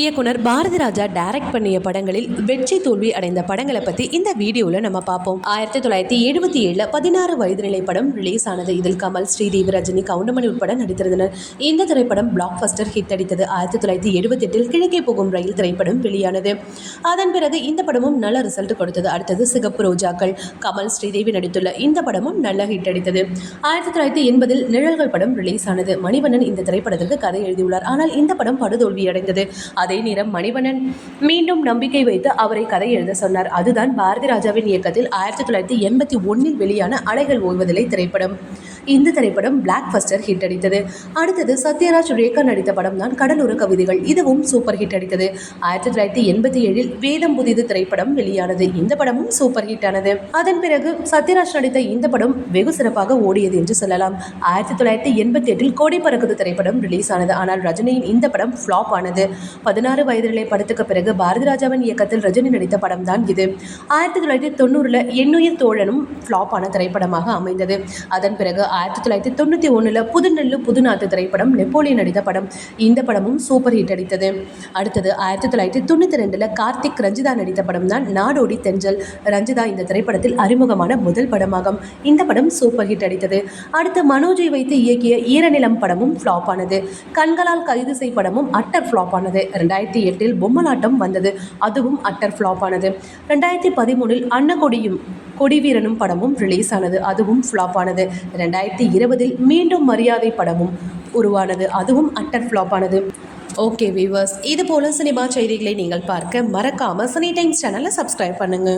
இயக்குனர் பாரதி ராஜா டைரக்ட் பண்ணிய படங்களில் வெற்றி தோல்வி அடைந்த படங்களை பத்தி இந்த வீடியோல நம்ம பார்ப்போம். ஆயிரத்தி தொள்ளாயிரத்தி எழுபத்தி ஏழுல பதினாறு வயது நிலை படம் ரிலீஸ் ஆனது. இதில் கமல் ஸ்ரீதேவி ரஜினி கவுண்டமணி உட்பட நடித்திருந்தனர். இந்த திரைப்படம் பிளாக் பஸ்டர் ஹிட் அடித்தது. ஆயிரத்தி தொள்ளாயிரத்தி எழுபத்தி எட்டில் கிழக்கே போகும் ரயில் திரைப்படம் வெளியானது. அதன் பிறகு இந்த படமும் நல்ல ரிசல்ட் கொடுத்தது. அடுத்தது சிகப்பு ரோஜாக்கள். கமல் ஸ்ரீதேவி நடித்துள்ள இந்த படமும் நல்ல ஹிட் அடித்தது. ஆயிரத்தி தொள்ளாயிரத்தி எண்பதில் நிழல்கள் படம் ரிலீஸ் ஆனது. மணிவண்ணன் இந்த திரைப்படத்திற்கு கதை எழுதியுள்ளார். ஆனால் இந்த படம் படுதோல்வி அடைந்தது. அதே நேரம் மணிவண்ணன் மீண்டும் நம்பிக்கை வைத்து அவரை கதை எழுத சொன்னார். அதுதான் பாரதி ராஜாவின் இயக்கத்தில் ஆயிரத்தி தொள்ளாயிரத்தி எண்பத்தி ஒன்னில் வெளியான அலைகள் ஓய்வதில்லை திரைப்படம். இந்த திரைப்படம் பிளாக் பஸ்டர் ஹிட் அடித்தது. அடுத்தது சத்யராஜ் ரேகா நடித்த படம் தான் கடலோர கவிதைகள். இதுவும் சூப்பர் ஹிட் அடித்தது. ஆயிரத்தி தொள்ளாயிரத்தி எண்பத்தி ஏழில் வேதம் புதிது திரைப்படம் வெளியானது. இந்த படமும் சூப்பர் ஹிட் ஆனது. அதன் பிறகு சத்யராஜ் நடித்த இந்த படம் வெகு சிறப்பாக ஓடியது என்று சொல்லலாம். ஆயிரத்தி தொள்ளாயிரத்தி எண்பத்தி எட்டில் கோடி பறக்குது திரைப்படம் ரிலீஸ் ஆனது. ஆனால் ரஜினியின் இந்த படம் ஃப்ளாப் ஆனது. பதினாறு வயதிலே படத்துக்கு பிறகு பாரதி ராஜாவின் இயக்கத்தில் ரஜினி நடித்த படம் தான் இது. ஆயிரத்தி தொள்ளாயிரத்தி தொண்ணூறில் எண்ணுயிர் தோழனும் ஃப்ளாப் ஆன திரைப்படமாக அமைந்தது. அதன் பிறகு ஆயிரத்தி தொள்ளாயிரத்தி தொண்ணூற்றி ஒன்றில் புதுநெல்லு புதுநாத்து திரைப்படம் நெப்போலியன் நடித்த படம். இந்த படமும் சூப்பர் ஹிட் அடித்தது. அடுத்தது ஆயிரத்தி தொள்ளாயிரத்தி தொண்ணூற்றி ரெண்டில் கார்த்திக் ரஞ்சிதா நடித்த படம் தான் நாடோடி தெஞ்சல் ரஞ்சிதா இந்த திரைப்படத்தில் அறிமுகமான முதல் படமாகும். இந்த படம் சூப்பர் ஹிட் அடித்தது. அடுத்து மனோஜை வைத்து இயக்கிய ஈரநிலம் படமும் ஃப்ளாப் ஆனது. கண்களால் கைது செய் படமும் அட்டர் ஃப்ளாப் ஆனது. ரெண்டாயிரத்தி எட்டில் பொம்மலாட்டம் வந்தது. அதுவும் அட்டர் ஃப்ளாப் ஆனது. ரெண்டாயிரத்தி பதிமூணில் அன்னகொடியும் கொடிவீரனும் படமும் ரிலீஸ் ஆனது. அதுவும் ஃப்ளாப் ஆனது. ரெண்டாயிரத்தி இருபதில் மீண்டும் மரியாதை படமும் உருவானது. அதுவும் அட்டர் ஃப்ளாப் ஆனது ஓகே வீவர்ஸ் இது போல சினிமா செய்திகளை நீங்கள் பார்க்க மறக்காம சனி டைம்ஸ் சேனலை சப்ஸ்கிரைப் பண்ணுங்க.